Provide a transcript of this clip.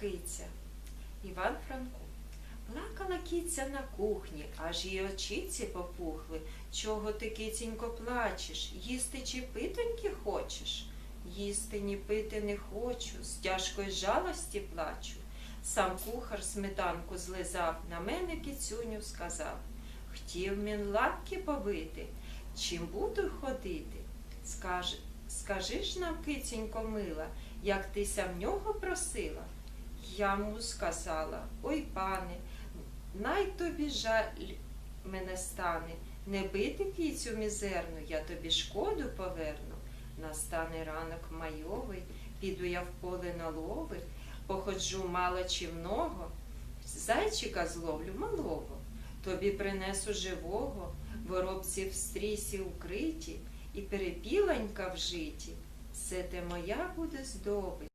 Киця. Іван Франко. Плакала киця на кухні, аж її очіці попухли. Чого ти, кицінько, плачеш? Їсти чи питоньки хочеш? Їсти ні пити не хочу, з тяжкої жалості плачу. Сам кухар сметанку злизав, на мене кицюню сказав. Хотів він лапки побити, чим буду ходити? Скажи, скажи ж нам, кицінько мила, як тися в нього просила? Я му сказала, ой пане, най тобі жаль мене стане, не бити кицю мізерну, я тобі шкоду поверну. Настане ранок майовий, піду я в поле на лови, походжу мало чи много, зайчика зловлю малого, тобі принесу живого, воробці в стрісі укриті, і перепілонька в житі. Все те моя буде здобич,